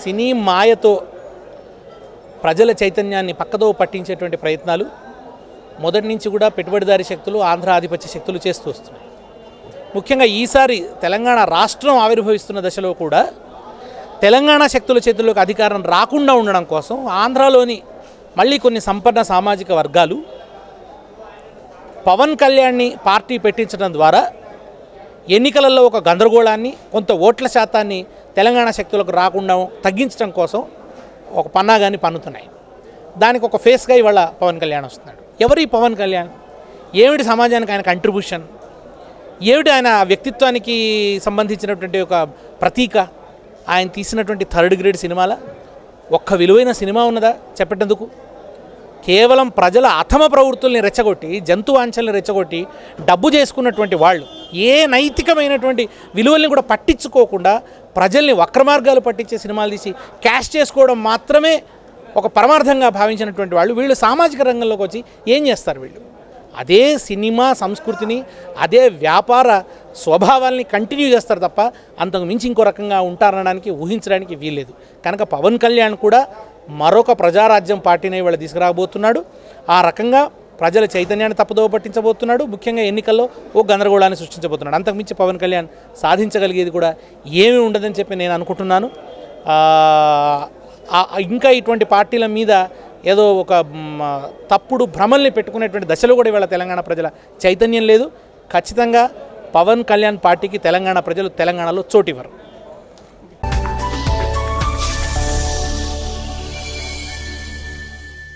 సినీ మాయతో ప్రజల చైతన్యాన్ని పక్కదో పట్టించేటువంటి ప్రయత్నాలు మొదటి నుంచి కూడా పెట్టుబడిదారీ శక్తులు ఆంధ్ర ఆధిపత్య శక్తులు చేస్తూ వస్తున్నాయి. ముఖ్యంగా ఈసారి తెలంగాణ రాష్ట్రం ఆవిర్భవిస్తున్న దశలో కూడా తెలంగాణ శక్తుల చేతుల్లోకి అధికారం రాకుండా ఉండడం కోసం ఆంధ్రాలోని మళ్ళీ కొన్ని సంపన్న సామాజిక వర్గాలు పవన్ కళ్యాణ్ని పార్టీ పెట్టించడం ద్వారా ఎన్నికలలో ఒక గందరగోళాన్ని కొంత ఓట్ల శాతాన్ని తెలంగాణ శక్తులకు రాకుండా తగ్గించడం కోసం ఒక పన్నాగాన్ని పన్నుతున్నాయి. దానికి ఒక ఫేస్గా ఇవాళ పవన్ కళ్యాణ్ వస్తున్నాడు. ఎవరి పవన్ కళ్యాణ్? ఏమిటి సమాజానికి ఆయన కంట్రిబ్యూషన్ ఏమిటి ఆయన వ్యక్తిత్వానికి సంబంధించినటువంటి ఒక ప్రతీక? ఆయన తీసినటువంటి థర్డ్ గ్రేడ్ సినిమాల? ఒక్క విలువైన సినిమా ఉన్నదా చెప్పేటందుకు? కేవలం ప్రజల అథమ ప్రవృత్తుల్ని రెచ్చగొట్టి జంతు వాంఛల్ని రెచ్చగొట్టి డబ్బు చేసుకున్నటువంటి వాళ్ళు ఏ నైతికమైనటువంటి విలువల్ని కూడా పట్టించుకోకుండా ప్రజల్ని వక్రమార్గాలు పట్టించే సినిమాలు తీసి క్యాష్ చేసుకోవడం మాత్రమే ఒక పరమార్థంగా భావించినటువంటి వాళ్ళు వీళ్ళు సామాజిక రంగంలోకి వచ్చి ఏం చేస్తారు వీళ్ళు? అదే సినిమా సంస్కృతిని అదే వ్యాపార స్వభావాల్ని కంటిన్యూ చేస్తారు తప్ప అంతకు మించి ఇంకో రకంగా ఉంటారనడానికి ఊహించడానికి వీల్లేదు. కనుక పవన్ కళ్యాణ్ కూడా మరొక ప్రజారాజ్యం పార్టీని ఇవాళ తీసుకురాబోతున్నాడు. ఆ రకంగా ప్రజల చైతన్యాన్ని తప్పుదోవ పట్టించబోతున్నాడు. ముఖ్యంగా ఎన్నికల్లో ఓ గందరగోళాన్ని సృష్టించబోతున్నాడు. అంతకుమించి పవన్ కళ్యాణ్ సాధించగలిగేది కూడా ఏమీ ఉండదని చెప్పి నేను అనుకుంటున్నాను. ఇంకా ఇటువంటి పార్టీల మీద ఏదో ఒక తప్పుడు భ్రమల్ని పెట్టుకునేటువంటి దశలో కూడా ఇవాళ తెలంగాణ ప్రజల చైతన్యం లేదు. ఖచ్చితంగా పవన్ కళ్యాణ్ పార్టీకి తెలంగాణ ప్రజలు తెలంగాణలో చోటివ్వరు.